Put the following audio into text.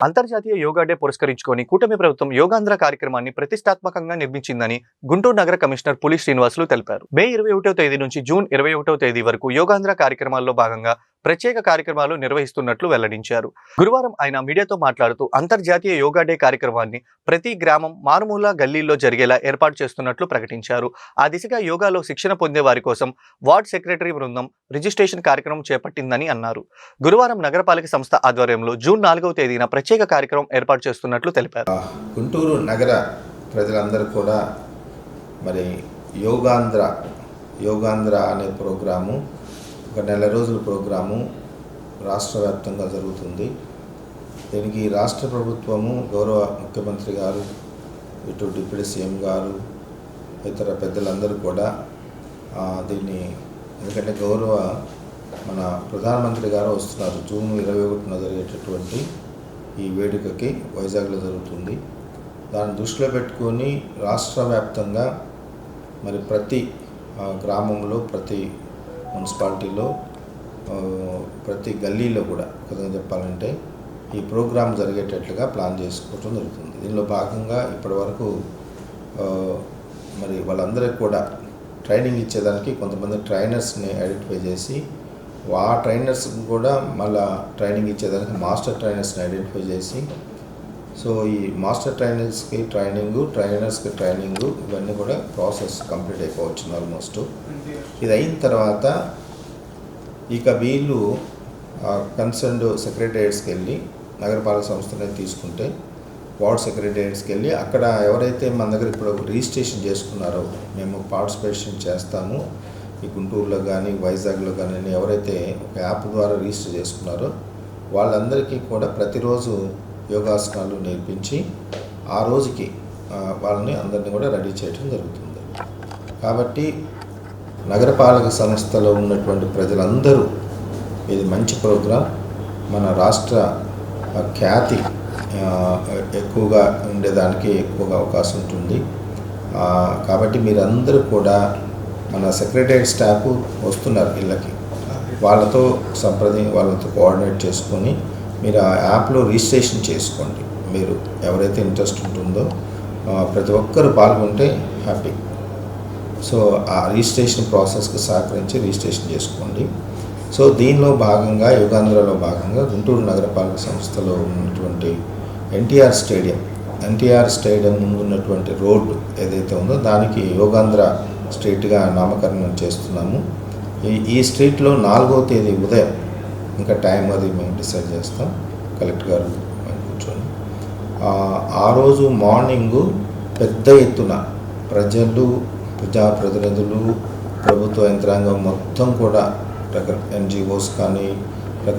అంతర్జాతీయ యోగా డే పురస్కరించుకొని కూటమి ప్రభుత్వం యోగాంధ్ర కార్యక్రమాన్ని ప్రతిష్టాత్మకంగా నిర్మించిందని గుంటూరు నగర కమిషనర్ పులి శ్రీనివాసులు తెలిపారు. మే ఇరవై ఒకటో తేదీ నుంచి జూన్ ఇరవై ఒకటో తేదీ వరకు యోగాంధ్ర కార్యక్రమాల్లో భాగంగా ప్రత్యేక కార్యక్రమాలు నిర్వహిస్తున్నట్లు వెల్లడించారు. గురువారం ఆయన మీడియాతో మాట్లాడుతూ అంతర్జాతీయ యోగా డే కార్యక్రమాన్ని ప్రతి గ్రామం మారుమూల గల్లీల్లో జరిగేలా ఏర్పాటు చేస్తున్నట్లు ప్రకటించారు. ఆ దిశగా యోగాలో శిక్షణ పొందే వారి కోసం వార్డ్ సెక్రటరీ బృందం రిజిస్ట్రేషన్ కార్యక్రమం చేపట్టిందని అన్నారు. గురువారం నగరపాలక సంస్థ ఆధ్వర్యంలో జూన్ నాలుగవ తేదీన ప్రత్యేక కార్యక్రమం ఏర్పాటు చేస్తున్నట్లు తెలిపారు. గుంటూరు నగర ప్రజలందరూ కూడా మరి యోగాంధ్ర యోగాంధ్ర అనే ప్రోగ్రాము ఒక నెల రోజుల ప్రోగ్రాము రాష్ట్ర వ్యాప్తంగా జరుగుతుంది. దీనికి రాష్ట్ర ప్రభుత్వము గౌరవ ముఖ్యమంత్రి గారు ఇటు డిప్యూటీ సీఎం గారు ఇతర పెద్దలందరూ కూడా దీన్ని ఎందుకంటే గౌరవ మన ప్రధానమంత్రి గారు వస్తున్నారు. జూన్ ఇరవై ఒకటిన జరిగేటటువంటి ఈ వేడుకకి వైజాగ్లో జరుగుతుంది. దాన్ని దృష్టిలో పెట్టుకొని రాష్ట్ర వ్యాప్తంగా మరి ప్రతి గ్రామంలో ప్రతి మున్సిపాలిటీలో ప్రతి గల్లీలో కూడా ఒక చెప్పాలంటే ఈ ప్రోగ్రాం జరిగేటట్లుగా ప్లాన్ చేసుకోవడం జరుగుతుంది. దీనిలో భాగంగా ఇప్పటివరకు మరి వాళ్ళందరికీ కూడా ట్రైనింగ్ ఇచ్చేదానికి కొంతమంది ట్రైనర్స్ని ఐడెంటిఫై చేసి ఆ ట్రైనర్స్ కూడా మళ్ళా ట్రైనింగ్ ఇచ్చేదానికి మాస్టర్ ట్రైనర్స్ని ఐడెంటిఫై చేసి సో ఈ మాస్టర్ ట్రైనర్స్కి ట్రైనింగ్ ట్రైనర్స్కి ట్రైనింగ్ ఇవన్నీ కూడా ప్రాసెస్ కంప్లీట్ అయిపోవచ్చు ఆల్మోస్ట్. ఇది అయిన తర్వాత ఇక వీళ్ళు కన్సర్న్డ్ సెక్రటరియట్స్కి వెళ్ళి నగరపాలక సంస్థనే తీసుకుంటే వార్డ్ సెక్రటరియట్స్కి వెళ్ళి అక్కడ ఎవరైతే మన దగ్గర ఇప్పుడు రిజిస్ట్రేషన్ చేసుకున్నారో మేము పార్టిసిపేషన్ చేస్తాము. ఈ గుంటూరులో కానీ వైజాగ్లో కానీ ఎవరైతే ఒక యాప్ ద్వారా రిజిస్టర్ చేసుకున్నారో వాళ్ళందరికీ కూడా ప్రతిరోజు యోగాసనాలు నేర్పించి ఆ రోజుకి వాళ్ళని అందరినీ కూడా రెడీ చేయడం జరుగుతుంది. కాబట్టి నగరపాలక సంస్థలో ఉన్నటువంటి ప్రజలందరూ ఇది మంచి ప్రోగ్రాం. మన రాష్ట్ర ఖ్యాతి ఎక్కువగా ఉండేదానికి ఎక్కువగా అవకాశం ఉంటుంది. కాబట్టి మీరందరూ కూడా మన సెక్రటరీ స్టాఫ్ వస్తున్నారు ఇళ్ళకి. వాళ్ళతో సంప్రదించి వాళ్ళతో కోఆర్డినేట్ చేసుకొని మీరు ఆ యాప్లో రిజిస్ట్రేషన్ చేసుకోండి. మీరు ఎవరైతే ఇంట్రెస్ట్ ఉంటుందో ప్రతి ఒక్కరు పాల్గొంటే హ్యాపీ. సో ఆ రిజిస్ట్రేషన్ ప్రాసెస్కి సహకరించి రిజిస్ట్రేషన్ చేసుకోండి. సో దీనిలో భాగంగా యుగాంధ్రలో భాగంగా గుంటూరు నగరపాలక సంస్థలో ఉన్నటువంటి ఎన్టీఆర్ స్టేడియం. ఎన్టీఆర్ స్టేడియం ముందు ఉన్నటువంటి రోడ్డు ఏదైతే ఉందో దానికి యోగాంధ్ర స్ట్రీట్గా నామకరణం చేస్తున్నాము. ఈ ఈ స్ట్రీట్లో నాలుగో తేదీ ఉదయం ఇంకా టైం అది మేము డిసైడ్ చేస్తాం కలెక్టర్ గారు కూర్చొని. ఆ, రోజు మార్నింగు పెద్ద ఎత్తున ప్రజలు ప్రజాప్రతినిధులు ప్రభుత్వ యంత్రాంగం మొత్తం కూడా రక ఎన్జిఓస్ కానీ